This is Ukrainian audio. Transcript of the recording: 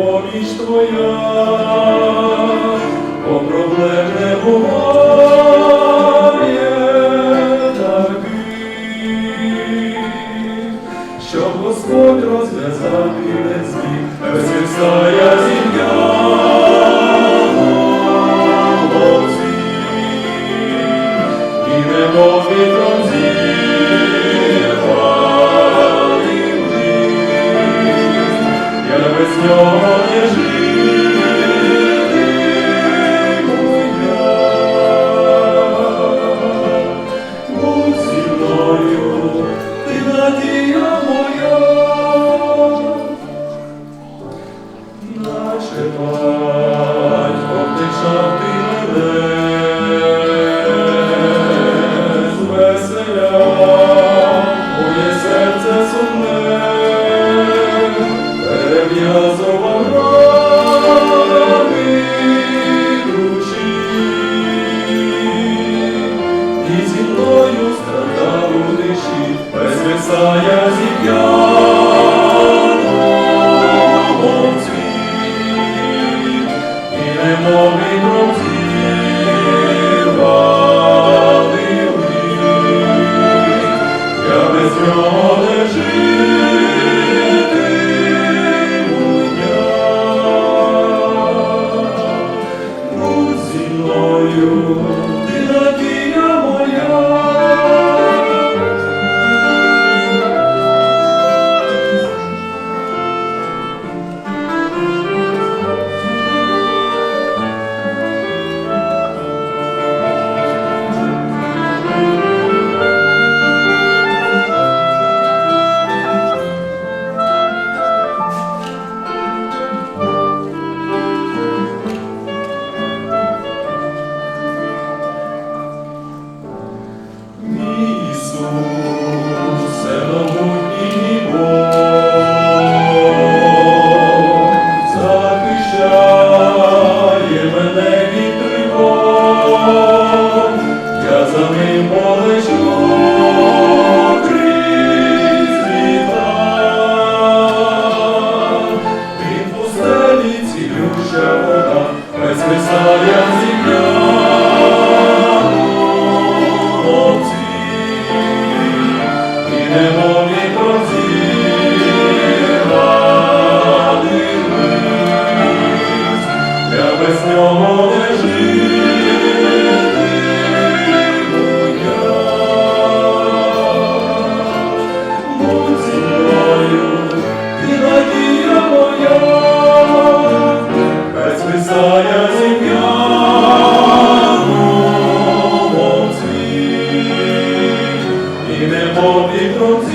невимовніч твоя, о проблем не буває надія моя, Без нього prontos